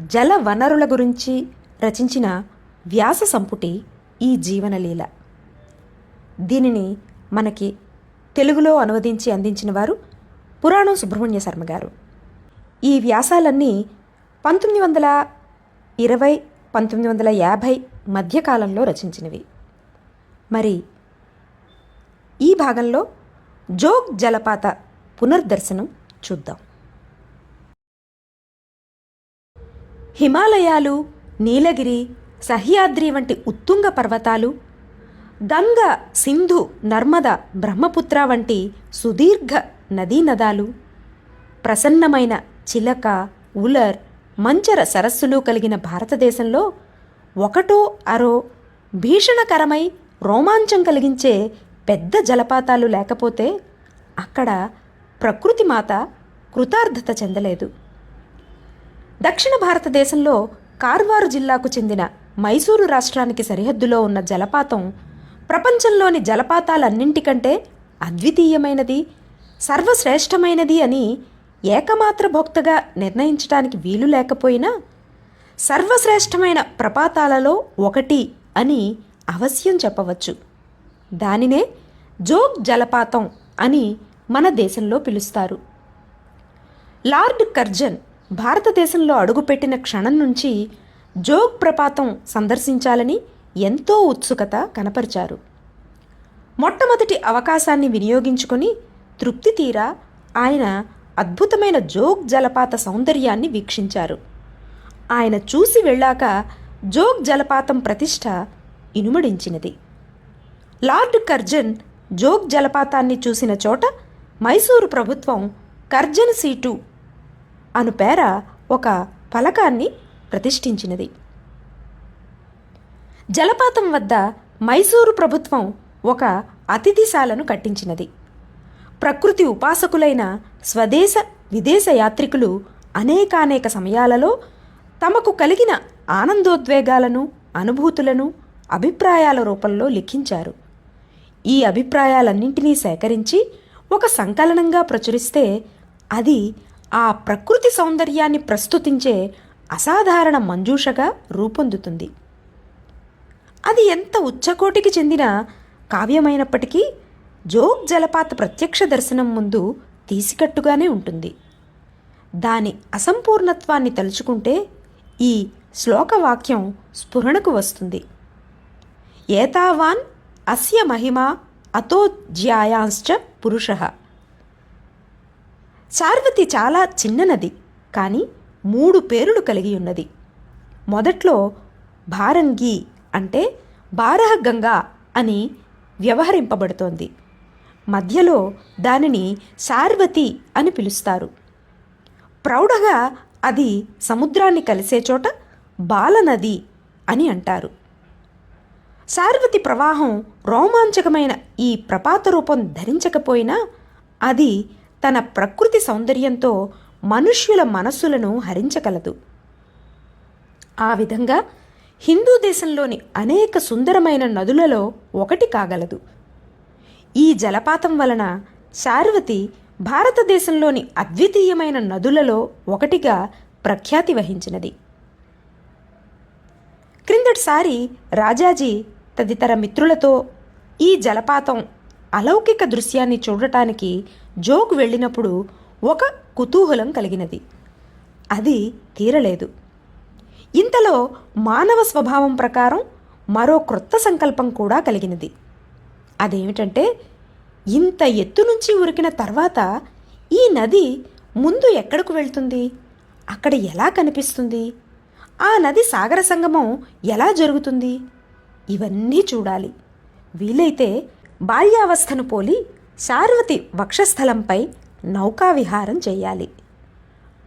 జల వనరుల గురించి రచించిన వ్యాస సంపుటి ఈ జీవనలీల. దీనిని మనకి తెలుగులో అనువదించి అందించిన వారు పురాణం సుబ్రహ్మణ్య శర్మ గారు. ఈ వ్యాసాలన్నీ పంతొమ్మిది వందల ఇరవై పంతొమ్మిది వందల యాభై మధ్యకాలంలో రచించినవి. మరి ఈ భాగంలో జోగ్ జలపాత పునర్దర్శనం చూద్దాం. హిమాలయాలు నీలగిరి సహ్యాద్రి వంటి ఉత్తుంగ పర్వతాలు గంగ సింధు నర్మద బ్రహ్మపుత్ర వంటి సుదీర్ఘ నదీనదాలు ప్రసన్నమైన చిలక ఉలర్ మంచర సరస్సులు కలిగిన భారతదేశంలో ఒకటో అరో భీషణకరమై రోమాంచం కలిగించే పెద్ద జలపాతాలు లేకపోతే అక్కడ ప్రకృతి మాత కృతార్థత చెందలేదు. దక్షిణ భారతదేశంలో కార్వారు జిల్లాకు చెందిన మైసూరు రాష్ట్రానికి సరిహద్దులో ఉన్న జలపాతం ప్రపంచంలోని జలపాతాలన్నింటికంటే అద్వితీయమైనది సర్వశ్రేష్టమైనది అని ఏకమాత్ర భోక్తగా నిర్ణయించడానికి వీలు లేకపోయినా సర్వశ్రేష్టమైన ప్రపాతాలలో ఒకటి అని అవశ్యం చెప్పవచ్చు. దానినే జోగ్ జలపాతం అని మన దేశంలో పిలుస్తారు. లార్డ్ కర్జన్ భారతదేశంలో అడుగుపెట్టిన క్షణం నుంచి జోగ్ ప్రపాతం సందర్శించాలని ఎంతో ఉత్సుకత కనపరిచారు. మొట్టమొదటి అవకాశాన్ని వినియోగించుకొని తృప్తి తీరా ఆయన అద్భుతమైన జోగ్ జలపాత సౌందర్యాన్ని వీక్షించారు. ఆయన చూసి వెళ్ళాక జోగ్ జలపాతం ప్రతిష్ట ఇనుమడించినది. లార్డ్ కర్జన్ జోగ్ జలపాతాన్ని చూసిన చోట మైసూరు ప్రభుత్వం కర్జన్ సీటు అను పేర ఒక ఫలకాన్ని ప్రతిష్ఠించినది. జలపాతం వద్ద మైసూరు ప్రభుత్వం ఒక అతిథిశాలను కట్టించినది. ప్రకృతి ఉపాసకులైన స్వదేశ విదేశ యాత్రికులు అనేకానేక సమయాలలో తమకు కలిగిన ఆనందోద్వేగాలను అనుభూతులను అభిప్రాయాల రూపంలో లిఖించారు. ఈ అభిప్రాయాలన్నింటినీ సేకరించి ఒక సంకలనంగా ప్రచురిస్తే అది ఆ ప్రకృతి సౌందర్యాన్ని ప్రస్తుతించే అసాధారణ మంజూషగా రూపొందుతుంది. అది ఎంత ఉచ్చకోటికి చెందిన కావ్యమైనప్పటికీ జోగ్ జలపాత ప్రత్యక్ష దర్శనం ముందు తీసికట్టుగానే ఉంటుంది. దాని అసంపూర్ణత్వాన్ని తలుచుకుంటే ఈ శ్లోకవాక్యం స్ఫురణకు వస్తుంది. ఏతావాన్ అస్య మహిమ అతోజ్యాయాంశ్చ పురుష. చార్వతి చాలా చిన్న నది కానీ మూడు పేరులు కలిగి ఉన్నది. మొదట్లో భారంగి అంటే బారహగంగా అని వ్యవహరింపబడుతోంది. మధ్యలో దానిని సార్వతి అని పిలుస్తారు. ప్రౌఢగా అది సముద్రాన్ని కలిసే చోట బాలనది అని అంటారు. సార్వతి ప్రవాహం రోమాంచకమైన ఈ ప్రపాత రూపం ధరించకపోయినా అది తన ప్రకృతి సౌందర్యంతో మనుష్యుల మనస్సులను హరించగలదు. ఆ విధంగా హిందూ దేశంలోని అనేక సుందరమైన నదులలో ఒకటి కాగలదు. ఈ జలపాతం వలన శార్వతి భారతదేశంలోని అద్వితీయమైన నదులలో ఒకటిగా ప్రఖ్యాతి వహించినది. క్రిందటిసారి రాజాజీ తదితర మిత్రులతో ఈ జలపాతం అలౌకిక దృశ్యాన్ని చూడటానికి జోగ్ వెళ్ళినప్పుడు ఒక కుతూహలం కలిగినది. అది తీరలేదు. ఇంతలో మానవ స్వభావం ప్రకారం మరో క్రొత్త సంకల్పం కూడా కలిగినది. అదేమిటంటే ఇంత ఎత్తు నుంచి ఉరికిన తర్వాత ఈ నది ముందు ఎక్కడకు వెళ్తుంది? అక్కడ ఎలా కనిపిస్తుంది? ఆ నది సాగర సంగమం ఎలా జరుగుతుంది? ఇవన్నీ చూడాలి. వీలైతే బాల్యావస్థను పోలి శార్వతి వక్షస్థలంపై నౌకా విహారం చేయాలి.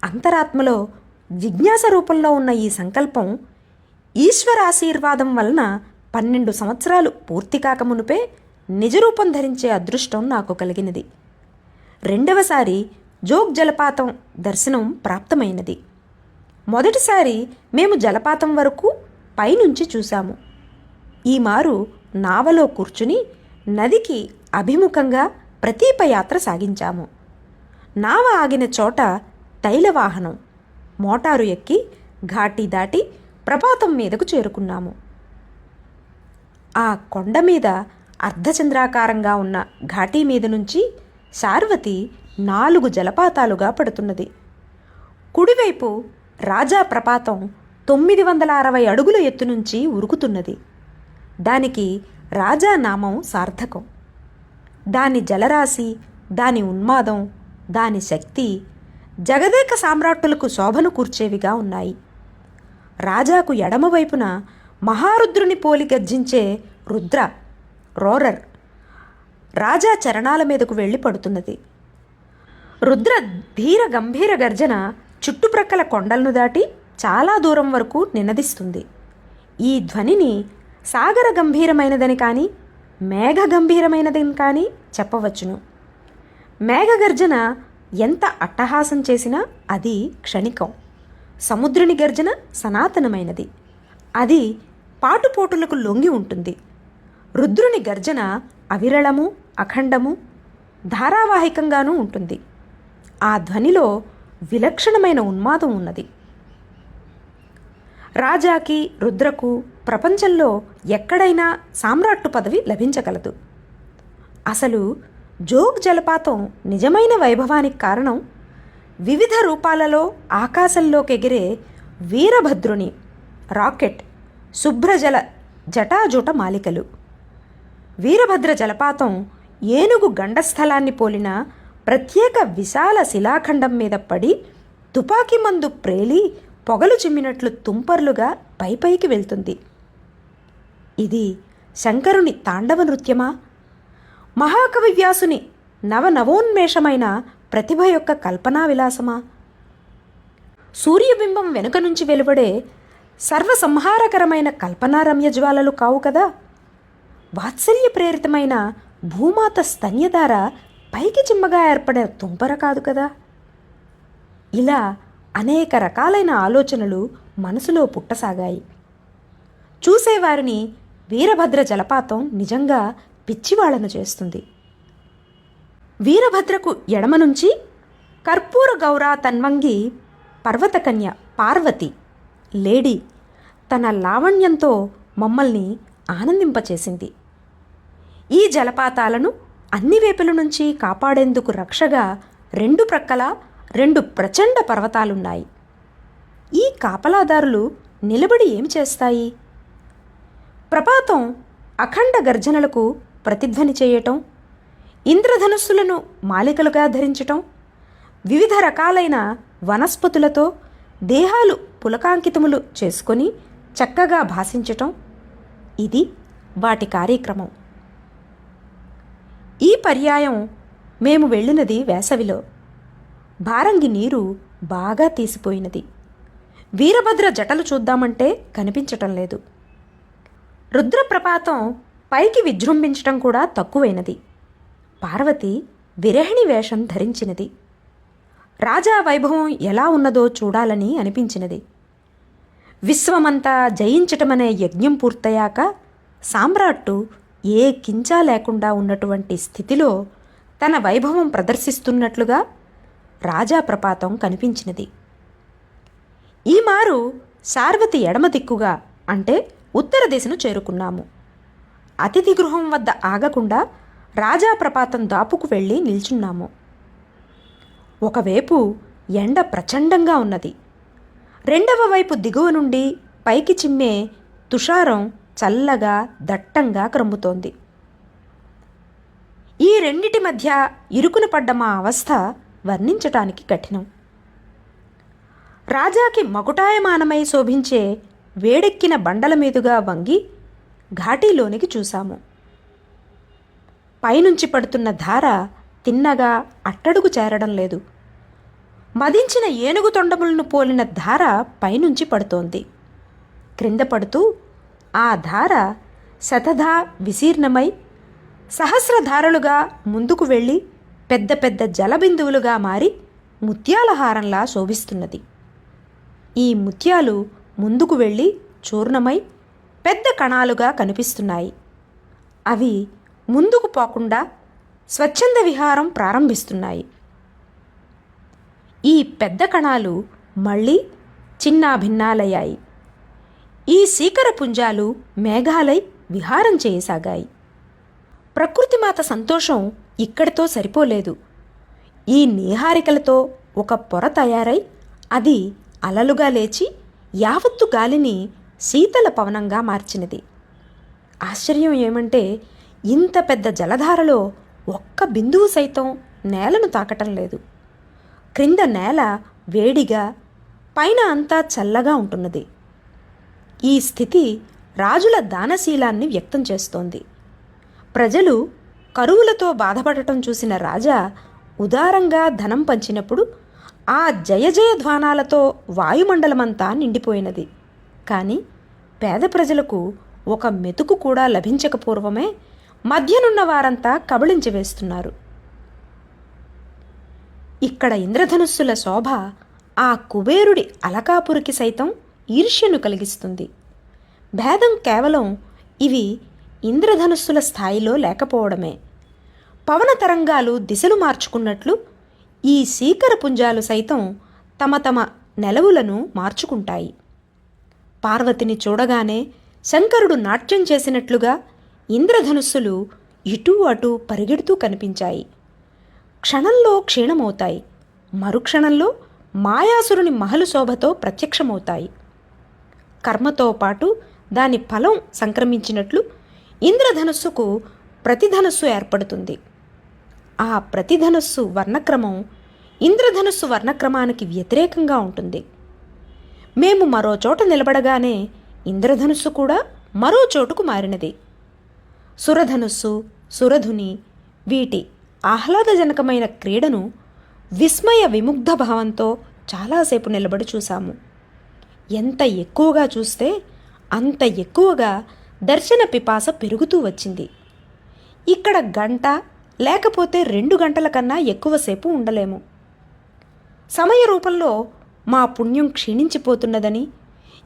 అంతరాత్మలో జిజ్ఞాస రూపంలో ఉన్న ఈ సంకల్పం ఈశ్వరాశీర్వాదం వలన పన్నెండు సంవత్సరాలు పూర్తి కాకమునుపే నిజరూపం ధరించే అదృష్టం నాకు కలిగినది. రెండవసారి జోగ్ జలపాతం దర్శనం ప్రాప్తమైనది. మొదటిసారి మేము జలపాతం వరకు పైనుంచి చూశాము. ఈ మారు నావలో కూర్చుని నదికి అభిముఖంగా ప్రతీపయాత్ర సాగించాము. నావ ఆగిన చోట తైలవాహనం మోటారు ఎక్కి ఘాటి దాటి ప్రపాతం మీదకు చేరుకున్నాము. ఆ కొండ మీద అర్ధచంద్రాకారంగా ఉన్న ఘాటీ మీద నుంచి శార్వతి నాలుగు జలపాతాలుగా పడుతున్నది. కుడివైపు రాజా ప్రపాతం తొమ్మిది వందల అరవై అడుగుల ఎత్తు నుంచి ఉరుకుతున్నది. దానికి రాజా నామం సార్థకం. దాని జలరాశి దాని ఉన్మాదం దాని శక్తి జగదేక సామ్రాట్టులకు శోభను కూర్చేవిగా ఉన్నాయి. రాజాకు ఎడమవైపున మహారుద్రుని పోలి గర్జించే రుద్ర రోరర్ రాజా చరణాల మీదకు వెళ్ళి పడుతున్నది. రుద్ర ధీర గంభీర గర్జన చుట్టుప్రక్కల కొండలను దాటి చాలా దూరం వరకు నినదిస్తుంది. ఈ ధ్వనిని సాగర గంభీరమైనదని కానీ మేఘ గంభీరమైనదని కానీ చెప్పవచ్చును. మేఘగర్జన ఎంత అట్టహాసం చేసినా అది క్షణికం. సముద్రుని గర్జన సనాతనమైనది. అది పాటుపోటులకు లొంగి ఉంటుంది. రుద్రుని గర్జన అవిరళము అఖండము ధారావాహికంగానూ ఉంటుంది. ఆ ధ్వనిలో విలక్షణమైన ఉన్మాదం ఉన్నది. రాజాకి రుద్రకు ప్రపంచంలో ఎక్కడైనా సామ్రాట్టు పదవి లభించగలదు. అసలు జోగ్ జలపాతం నిజమైన వైభవానికి కారణం వివిధ రూపాలలో ఆకాశంలోకి ఎగిరే వీరభద్రుని రాకెట్ శుభ్రజల జటాజుట మాలికలు. వీరభద్ర జలపాతం ఏనుగు గండస్థలాన్ని పోలిన ప్రత్యేక విశాల శిలాఖండం మీద పడి తుపాకీ మందు ప్రేలి పొగలు చిమ్మినట్లు తుంపర్లుగా పైపైకి వెళ్తుంది. ఇది శంకరుని తాండవ నృత్యమా? మహాకవి వ్యాసుని నవనవోన్మేషమైన ప్రతిభ యొక్క కల్పనా విలాసమా? సూర్యబింబం వెనుక నుంచి వెలువడే సర్వసంహారకరమైన కల్పనారమ్య జ్వాలలు కావు కదా? వాత్సల్య ప్రేరితమైన భూమాత స్తన్యధార పైకి చిమ్మగా ఏర్పడిన తుంపర కాదు కదా? ఇలా అనేక రకాలైన ఆలోచనలు మనసులో పుట్టసాగాయి. చూసేవారిని వీరభద్ర జలపాతం నిజంగా పిచ్చివాళ్ళను చేస్తుంది. వీరభద్రకు ఎడమ నుంచి కర్పూర గౌర తన్వంగి పర్వతకన్య పార్వతి లేడీ తన లావణ్యంతో మమ్మల్ని ఆనందింపచేసింది. ఈ జలపాతాలను అన్ని వైపుల నుంచి కాపాడేందుకు రక్షగా రెండు ప్రక్కల రెండు ప్రచండ పర్వతాలున్నాయి. ఈ కాపలాదారులు నిలబడి ఏం చేస్తాయి? ప్రపాతం అఖండ గర్జనలకు ప్రతిధ్వని చేయటం ఇంద్రధనుస్సులను మాలికలుగా ధరించటం వివిధ రకాలైన వనస్పతులతో దేహాలు పులకాంకితములు చేసుకొని చక్కగా భాషించటం ఇది వాటి కార్యక్రమం. ఈ పర్యాయం మేము వెళ్ళినది వేసవిలో. భారంగి నీరు బాగా తీసిపోయినది. వీరభద్ర జటలు చూద్దామంటే కనిపించటం లేదు. రుద్రప్రపాతం పైకి విజృంభించటం కూడా తక్కువైనది. పార్వతి విరహిణి వేషం ధరించినది. రాజా వైభవం ఎలా ఉన్నదో చూడాలని అనిపించినది. విశ్వమంతా జయించటమనే యజ్ఞం పూర్తయ్యాక సామ్రాట్టు ఏ కించా లేకుండా ఉన్నటువంటి స్థితిలో తన వైభవం ప్రదర్శిస్తున్నట్లుగా రాజా ప్రపాతం కనిపించినది. ఈ మారు సార్వతి ఎడమ దిక్కుగా అంటే ఉత్తర దిశను చేరుకున్నాము. అతిథి గృహం వద్ద ఆగకుండా రాజా ప్రపాతం దాపుకు వెళ్ళి నిల్చున్నాము. ఒకవైపు ఎండ ప్రచండంగా ఉన్నది. రెండవ వైపు దిగువ నుండి పైకి చిమ్మే తుషారం చల్లగా దట్టంగా క్రమ్ముతోంది. ఈ రెండిటి మధ్య ఇరుకున పడ్డ మా అవస్థ వర్ణించటానికి కఠినం. రాజాకి మకుటాయమానమై శోభించే వేడెక్కిన బండల మీదుగా వంగి ఘాటీలోనికి చూశాము. పైనుంచి పడుతున్న ధార తిన్నగా అట్టడుగు చేరడం లేదు. మదించిన ఏనుగు తొండములను పోలిన ధార పైనుంచి పడుతోంది. క్రింద పడుతూ ఆ ధార శతధా విశీర్ణమై సహస్రధారలుగా ముందుకు వెళ్ళి పెద్ద పెద్ద జలబిందువులుగా మారి ముత్యాల హారంలా శోభిస్తున్నది. ఈ ముత్యాలు ముందుకు వెళ్ళి చూర్ణమై పెద్ద కణాలుగా కనిపిస్తున్నాయి. అవి ముందుకు పోకుండా స్వచ్ఛంద విహారం ప్రారంభిస్తున్నాయి. ఈ పెద్ద కణాలు మళ్ళీ చిన్నాభిన్నాలయ్యాయి. ఈ సీకర పుంజాలు మేఘాలై విహారం చేయసాగాయి. ప్రకృతిమాత సంతోషం ఇక్కడితో సరిపోలేదు. ఈ నీహారికలతో ఒక పొర తయారై అది అలలుగా లేచి యావత్తు గాలిని శీతల పవనంగా మార్చినది. ఆశ్చర్యం ఏమంటే ఇంత పెద్ద జలధారలో ఒక్క బిందువు సైతం నేలను తాకటం లేదు. క్రింద నేల వేడిగా పైన అంతా చల్లగా ఉంటున్నది. ఈ స్థితి రాజుల దానశీలాన్ని వ్యక్తం చేస్తోంది. ప్రజలు కరువులతో బాధపడటం చూసిన రాజా ఉదారంగా ధనం పంచినప్పుడు ఆ జయ జయధ్వానాలతో వాయుమండలమంతా నిండిపోయినది. కానీ పేద ప్రజలకు ఒక మెతుకు కూడా లభించక పూర్వమే మధ్యనున్న వారంతా కబళించి వేస్తున్నారు. ఇక్కడ ఇంద్రధనుస్సుల శోభ ఆ కుబేరుడి అలకాపురికి సైతం ఈర్ష్యను కలిగిస్తుంది. భేదం కేవలం ఇవి ఇంద్రధనుస్సుల స్థాయిలో లేకపోవడమే. పవన తరంగాలు దిశలు మార్చుకున్నట్లు ఈ శీకర పుంజాలు సైతం తమ తమ నెలవులను మార్చుకుంటాయి. పార్వతిని చూడగానే శంకరుడు నాట్యం చేసినట్లుగా ఇంద్రధనుస్సులు ఇటూ అటూ పరిగెడుతూ కనిపించాయి. క్షణంలో క్షీణమవుతాయి. మరుక్షణంలో మాయాసురుని మహలు శోభతో ప్రత్యక్షమవుతాయి. కర్మతో పాటు దాని ఫలం సంక్రమించినట్లు ఇంద్రధనుస్సుకు ప్రతిధనుస్సు ఏర్పడుతుంది. ఆ ప్రతిధనుస్సు వర్ణక్రమం ఇంద్రధనుస్సు వర్ణక్రమానికి వ్యతిరేకంగా ఉంటుంది. మేము మరో చోట నిలబడగానే ఇంద్రధనుస్సు కూడా మరో చోటుకు మారినది. సురధనుస్సు సురధుని వీటి ఆహ్లాదజనకమైన క్రీడను విస్మయ విముగ్ధ భావంతో చాలాసేపు నిలబడి చూశాము. ఎంత ఎక్కువగా చూస్తే అంత ఎక్కువగా దర్శన పిపాస పెరుగుతూ వచ్చింది. ఇక్కడ గంట లేకపోతే రెండు గంటల కన్నా ఎక్కువసేపు ఉండలేము. సమయ రూపంలో మా పుణ్యం క్షీణించిపోతున్నదని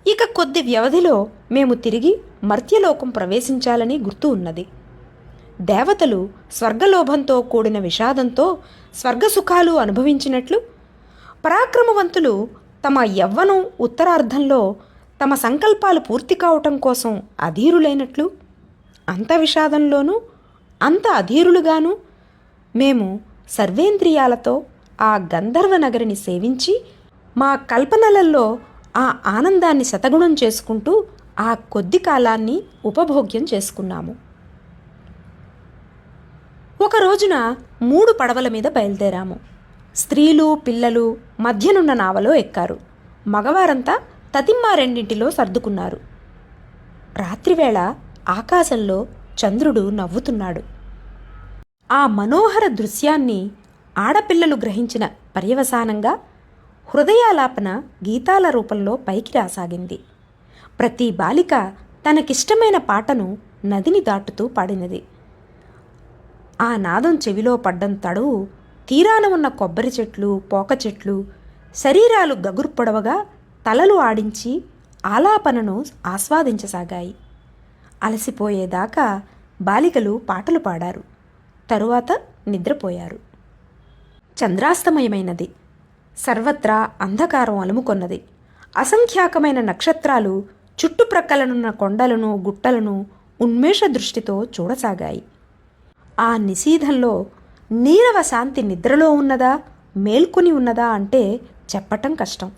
ఇక కొద్ది వ్యవధిలో మేము తిరిగి మర్త్యలోకం ప్రవేశించాలని గుర్తు ఉన్నది. దేవతలు స్వర్గలోభంతో కూడిన విషాదంతో స్వర్గసుఖాలు అనుభవించినట్లు పరాక్రమవంతులు తమ యవ్వనం ఉత్తరార్ధంలో తమ సంకల్పాలు పూర్తి కావటం కోసం అధీరులైనట్లు అంత విషాదంలోనూ అంత అధీరులుగాను మేము సర్వేంద్రియాలతో ఆ గంధర్వ నగరిని సేవించి మా కల్పనలలో ఆ ఆనందాన్ని శతగుణం చేసుకుంటూ ఆ కొద్ది కాలాన్ని ఉపభోగ్యం చేసుకున్నాము. ఒక రోజున మూడు పడవల మీద బయలుదేరాము. స్త్రీలు పిల్లలు మధ్యనున్న నావలో ఎక్కారు. మగవారంతా తతిమ్మ రెండింటిలో సర్దుకున్నారు. రాత్రివేళ ఆకాశంలో చంద్రుడు నవ్వుతున్నాడు. ఆ మనోహర దృశ్యాన్ని ఆడపిల్లలు గ్రహించిన పర్యవసానంగా హృదయాలాపన గీతాల రూపంలో పైకి రాసాగింది. ప్రతి బాలిక తనకిష్టమైన పాటను నదిని దాటుతూ పాడినది. ఆ నాదం చెవిలో పడ్డం తడువు తీరాన ఉన్న కొబ్బరి చెట్లు పోక చెట్లు శరీరాలు గగుర్పొడవగా తలలు ఆడించి ఆలాపనను ఆస్వాదించసాగాయి. అలసిపోయేదాకా బాలికలు పాటలు పాడారు. తరువాత నిద్రపోయారు. చంద్రాస్తమయమైనది. సర్వత్రా అంధకారం అలుముకొన్నది. అసంఖ్యాకమైన నక్షత్రాలు చుట్టుప్రక్కలనున్న కొండలను గుట్టలను ఉన్మేష దృష్టితో చూడసాగాయి. ఆ నిశీధంలో నీరవ శాంతి నిద్రలో ఉన్నదా మేల్కొని ఉన్నదా అంటే చెప్పటం కష్టం.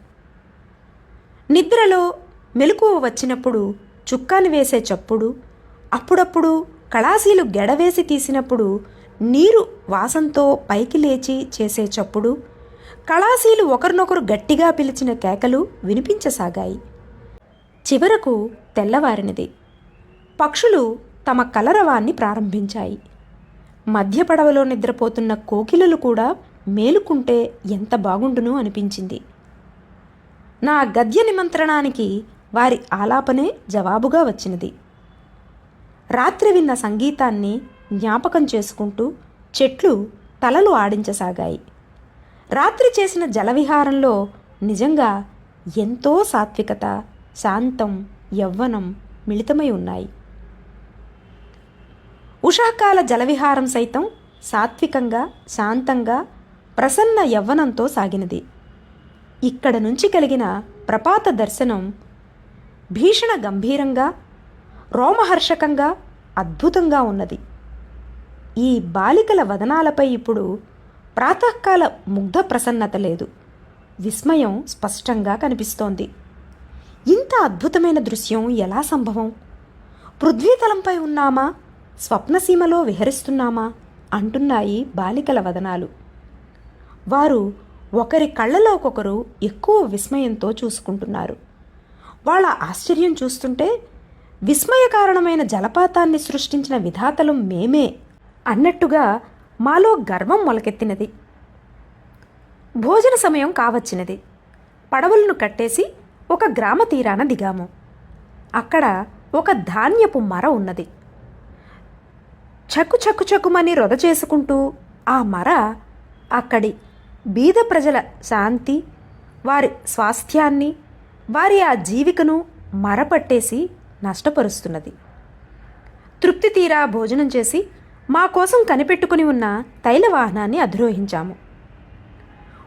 నిద్రలో మెలకువ వచ్చినప్పుడు చుక్కాను వేసే చప్పుడు అప్పుడప్పుడు కళాశీలు గెడవేసి తీసినప్పుడు నీరు వాసంతో పైకి లేచి చేసే చప్పుడు కళాశీలు ఒకరినొకరు గట్టిగా పిలిచిన కేకలు వినిపించసాగాయి. చివరకు తెల్లవారినది. పక్షులు తమ కలరవాన్ని ప్రారంభించాయి. మధ్య పడవలో నిద్రపోతున్న కోకిలలు కూడా మేలుకుంటే ఎంత బాగుండును అనిపించింది. నా గద్య నిమంత్రణానికి వారి ఆలాపనే జవాబుగా వచ్చినది. రాత్రి విన్న సంగీతాన్ని జ్ఞాపకం చేసుకుంటూ చెట్లు తలలు ఆడించసాగాయి. రాత్రి చేసిన జలవిహారంలో నిజంగా ఎంతో సాత్వికత శాంతం యవ్వనం మిళితమై ఉన్నాయి. ఉషాకాల జలవిహారం సైతం సాత్వికంగా శాంతంగా ప్రసన్న యవ్వనంతో సాగినది. ఇక్కడ నుంచి కలిగిన ప్రపాత దర్శనం భీషణ గంభీరంగా రోమహర్షకంగా అద్భుతంగా ఉన్నది. ఈ బాలికల వదనాలపై ఇప్పుడు ప్రాతకాల ముగ్ధ ప్రసన్నత లేదు. విస్మయం స్పష్టంగా కనిపిస్తోంది. ఇంత అద్భుతమైన దృశ్యం ఎలా సంభవం? పృథ్వీతలంపై ఉన్నామా? స్వప్నసీమలో విహరిస్తున్నామా? అంటున్నాయి బాలికల వదనాలు. వారు ఒకరి కళ్ళలోకొకరు ఎక్కువ విస్మయంతో చూసుకుంటున్నారు. వాళ్ళ ఆశ్చర్యం చూస్తుంటే విస్మయకారణమైన జలపాతాన్ని సృష్టించిన విధాతలు మేమే అన్నట్టుగా మాలో గర్వం మొలకెత్తినది. భోజన సమయం కావచ్చినది. పడవలను కట్టేసి ఒక గ్రామ తీరాన దిగాము. అక్కడ ఒక ధాన్యపు మర ఉన్నది. చక్కు చక్కు చక్కుమని రొద చేసుకుంటూ ఆ మర అక్కడి బీద ప్రజల శాంతి వారి స్వాస్థ్యాన్ని వారి ఆ జీవికను మరపట్టేసి నష్టపరుస్తున్నది. తృప్తి తీరా భోజనం చేసి మా కోసం కనిపెట్టుకుని ఉన్న తైల వాహనాన్ని అధిరోహించాము.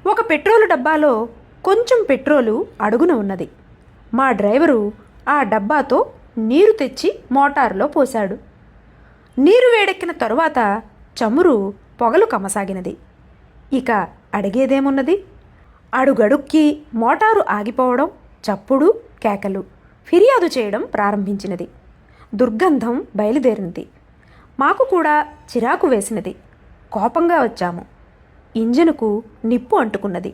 ఒక పెట్రోలు డబ్బాలో కొంచెం పెట్రోలు అడుగున ఉన్నది. మా డ్రైవరు ఆ డబ్బాతో నీరు తెచ్చి మోటారులో పోశాడు. నీరు వేడెక్కిన తరువాత చమురు పొగలు కమసాగినది. ఇక అడిగేదేమున్నది? అడుగడుక్కి మోటారు ఆగిపోవడం చప్పుడు కేకలు ఫిర్యాదు చేయడం ప్రారంభించినది. దుర్గంధం బయలుదేరినది. మాకు కూడా చిరాకు వేసినది. కోపంగా వచ్చాము. ఇంజనుకు నిప్పు అంటుకున్నది.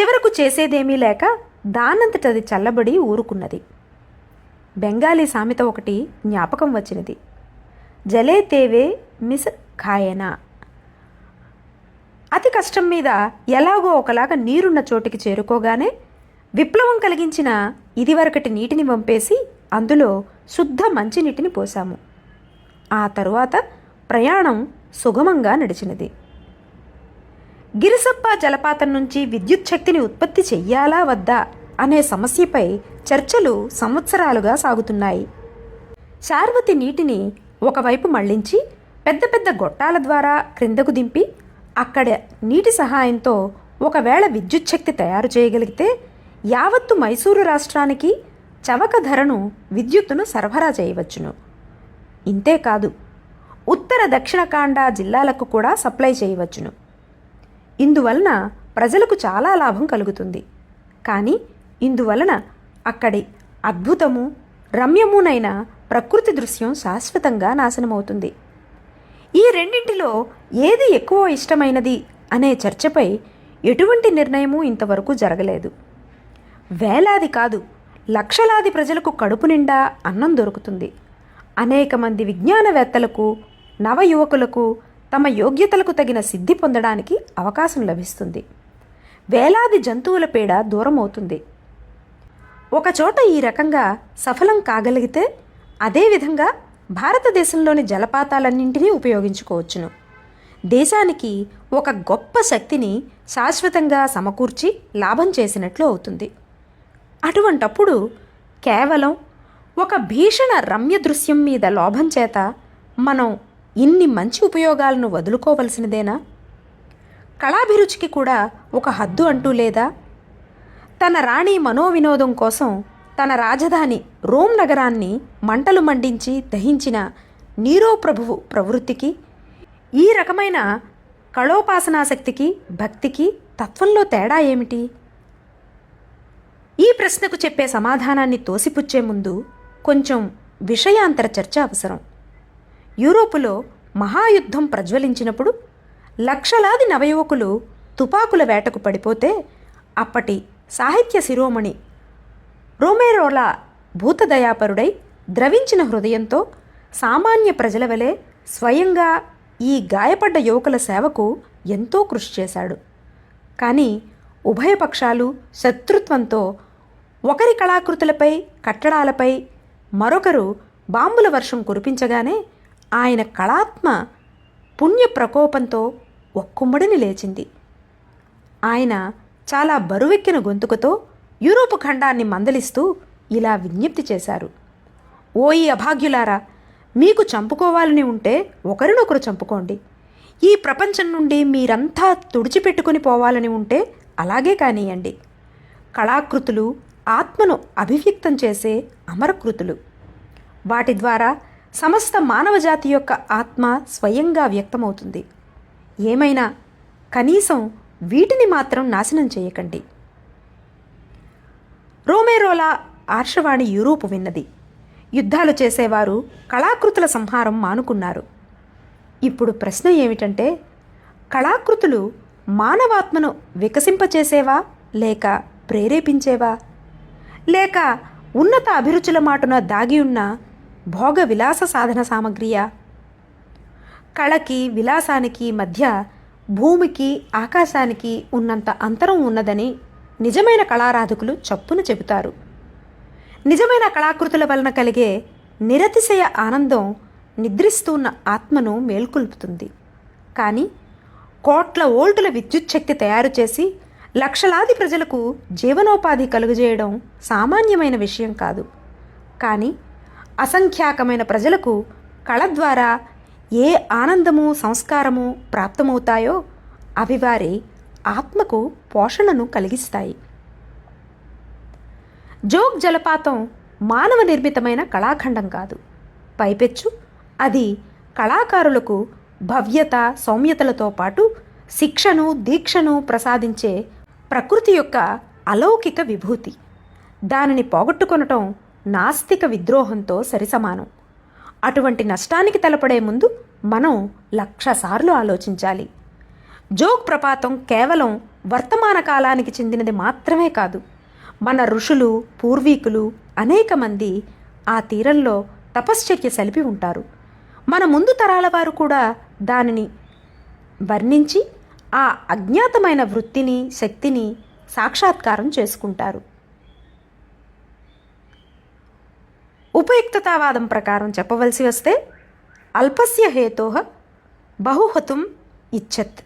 చివరకు చేసేదేమీ లేక దానంతటది చల్లబడి ఊరుకున్నది. బెంగాలీ సామెత ఒకటి జ్ఞాపకం వచ్చినది. జలే తేవే మిస్ ఖాయనా. అతి కష్టం మీద ఎలాగో ఒకలాగా నీరున్న చోటికి చేరుకోగానే విప్లవం కలిగించిన ఇదివరకటి నీటిని పంపేసి అందులో శుద్ధ మంచినీటిని పోసాము. ఆ తరువాత ప్రయాణం సుగమంగా నడిచినది. గిరిసప్ప జలపాతం నుంచి విద్యుత్ శక్తిని ఉత్పత్తి చెయ్యాలా వద్దా అనే సమస్యపై చర్చలు సంవత్సరాలుగా సాగుతున్నాయి. శార్వతి నీటిని ఒకవైపు మళ్ళించి పెద్ద పెద్ద గొట్టాల ద్వారా క్రిందకు దింపి అక్కడ నీటి సహాయంతో ఒకవేళ విద్యుత్ శక్తి తయారు చేయగలిగితే యావత్తు మైసూరు రాష్ట్రానికి చవక ధరను విద్యుత్తును సరఫరా చేయవచ్చును. ఇంతేకాదు ఉత్తర దక్షిణకాండ జిల్లాలకు కూడా సప్లై చేయవచ్చును. ఇందువలన ప్రజలకు చాలా లాభం కలుగుతుంది. కానీ ఇందువలన అక్కడి అద్భుతము రమ్యమునైన ప్రకృతి దృశ్యం శాశ్వతంగా నాశనమవుతుంది. ఈ రెండింటిలో ఏది ఎక్కువ ఇష్టమైనది అనే చర్చపై ఎటువంటి నిర్ణయము ఇంతవరకు జరగలేదు. వేలాది కాదు లక్షలాది ప్రజలకు కడుపు నిండా అన్నం దొరుకుతుంది. అనేక మంది విజ్ఞానవేత్తలకు నవయువకులకు తమ యోగ్యతలకు తగిన సిద్ధి పొందడానికి అవకాశం లభిస్తుంది. వేలాది జంతువుల పీడ దూరం అవుతుంది ఒకచోట ఈ రకంగా సఫలం కాగలిగితే అదేవిధంగా భారతదేశంలోని జలపాతాలన్నింటినీ ఉపయోగించుకోవచ్చును. దేశానికి ఒక గొప్ప శక్తిని శాశ్వతంగా సమకూర్చి లాభం చేసినట్లు అవుతుంది. అటువంటప్పుడు కేవలం ఒక భీషణ రమ్య దృశ్యం మీద లోభం చేత మనం ఇన్ని మంచి ఉపయోగాలను వదులుకోవలసినదేనా? కళాభిరుచికి కూడా ఒక హద్దు అంటూ లేదా? తన రాణి మనోవినోదం కోసం తన రాజధాని రోమ్ నగరాన్ని మంటలు మండించి దహించిన నీరో ప్రభువు ప్రవృత్తికి ఈ రకమైన కళోపాసనాశక్తికి భక్తికి తత్వంలో తేడా ఏమిటి? ఈ ప్రశ్నకు చెప్పే సమాధానాన్ని తోసిపుచ్చే ముందు కొంచెం విషయాంతర చర్చ అవసరం. యూరోపులో మహాయుద్ధం ప్రజ్వలించినప్పుడు లక్షలాది నవయువకులు తుపాకుల వేటకు పడిపోతే అప్పటి సాహిత్య శిరోమణి రోమేరోలా భూతదయాపరుడై ద్రవించిన హృదయంతో సామాన్య ప్రజల వలె స్వయంగా ఈ గాయపడ్డ యువకుల సేవకు ఎంతో కృషి చేశాడు. కానీ ఉభయపక్షాలు శత్రుత్వంతో ఒకరి కళాకృతులపై కట్టడాలపై మరొకరు బాంబుల వర్షం కురిపించగానే ఆయన కళాత్మ పుణ్య ప్రకోపంతో ఒక్కుమ్మడిని లేచింది. ఆయన చాలా బరువెక్కిన గొంతుకతో యూరోపు ఖండాన్ని మందలిస్తూ ఇలా విజ్ఞప్తి చేశారు. ఓయి అభాగ్యులారా మీకు చంపుకోవాలని ఉంటే ఒకరినొకరు చంపుకోండి. ఈ ప్రపంచం నుండి మీరంతా తుడిచిపెట్టుకుని పోవాలని ఉంటే అలాగే కానియండి కళాకృతులు ఆత్మను అభివ్యక్తం చేసే అమరకృతులు. వాటి ద్వారా సమస్త మానవజాతి యొక్క ఆత్మ స్వయంగా వ్యక్తమవుతుంది. ఏమైనా కనీసం వీటిని మాత్రం నాశనం చేయకండి. రోమేరోలా ఆర్షవాణి యూరోపు విన్నది. యుద్ధాలు చేసేవారు కళాకృతుల సంహారం మానుకున్నారు. ఇప్పుడు ప్రశ్న ఏమిటంటే కళాకృతులు మానవాత్మను వికసింపచేసేవా? లేక ప్రేరేపించేవా? లేక ఉన్నత అభిరుచుల మాటున దాగి ఉన్న భోగ విలాస సాధన సామగ్రియా? కళకి విలాసానికి మధ్య భూమికి ఆకాశానికి ఉన్నంత అంతరం ఉన్నదని నిజమైన కళారాధకులు చప్పున చెబుతారు. నిజమైన కళాకృతుల వలన కలిగే నిరతిశయ ఆనందం నిద్రిస్తున్న ఆత్మను మేల్కొల్పుతుంది. కానీ కోట్ల వోల్టుల విద్యుత్ శక్తి తయారు చేసి లక్షలాది ప్రజలకు జీవనోపాధి కలుగజేయడం సామాన్యమైన విషయం కాదు. కానీ అసంఖ్యాకమైన ప్రజలకు కళ ద్వారా ఏ ఆనందము సంస్కారము ప్రాప్తమవుతాయో అవి వారి ఆత్మకు పోషణను కలిగిస్తాయి. జోగ్ జలపాతం మానవ నిర్మితమైన కళాఖండం కాదు. పైపెచ్చు అది కళాకారులకు భవ్యత సౌమ్యతలతో పాటు శిక్షను దీక్షను ప్రసాదించే ప్రకృతి యొక్క అలౌకిక విభూతి. దానిని పోగొట్టుకొనటం నాస్తిక విద్రోహంతో సరిసమానం. అటువంటి నష్టానికి తలపడే ముందు మనం లక్షసార్లు ఆలోచించాలి. జోగ్ ప్రపాతం కేవలం వర్తమాన కాలానికి చెందినది మాత్రమే కాదు మన ఋషులు పూర్వీకులు అనేక మంది ఆ తీరంలో తపశ్చర్య సలిపి ఉంటారు. మన ముందు తరాల వారు కూడా దానిని వర్ణించి ఆ అజ్ఞాతమైన వృత్తిని శక్తిని సాక్షాత్కారం చేసుకుంటారు. ఉపయుక్తతావాదం ప్రకారం చెప్పవలసి వస్తే అల్పస్య హేతో బహుహతుం ఇచ్చత్.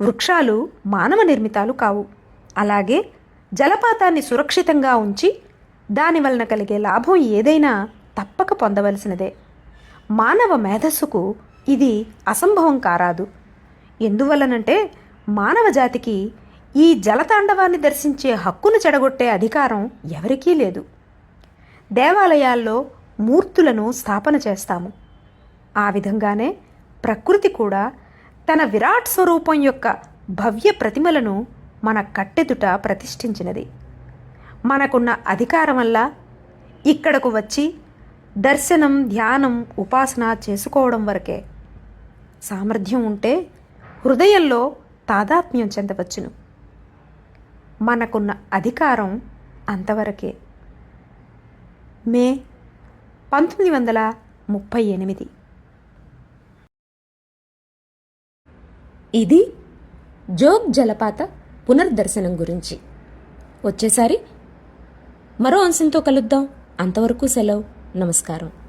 వృక్షాలు మానవ నిర్మితాలు కావు. అలాగే జలపాతాన్ని సురక్షితంగా ఉంచి దాని వలన కలిగే లాభం ఏదైనా తప్పక పొందవలసినదే. మానవ మేధస్సుకు ఇది అసంభవం కారాదు. ఎందువలనంటే మానవ జాతికి ఈ జలతాండవాన్ని దర్శించే హక్కును చెడగొట్టే అధికారం ఎవరికీ లేదు. దేవాలయాల్లో మూర్తులను స్థాపన చేస్తాము. ఆ విధంగానే ప్రకృతి కూడా తన విరాట్ స్వరూపం యొక్క భవ్య ప్రతిమలను మన కట్టెదుట ప్రతిష్ఠించినది. మనకున్న అధికారం వల్ల ఇక్కడకు వచ్చి దర్శనం ధ్యానం ఉపాసన చేసుకోవడం వరకే. సామర్థ్యం ఉంటే హృదయంలో తాదాత్మ్యం చెందవచ్చును. మనకున్న అధికారం అంతవరకే. మే పంతొమ్మిది వందల ముప్పై ఎనిమిది. ఇది జోగ్ జలపాత పునర్దర్శనం గురించి. వచ్చేసారి మరో అంశంతో కలుద్దాం. అంతవరకు సెలవు. నమస్కారం.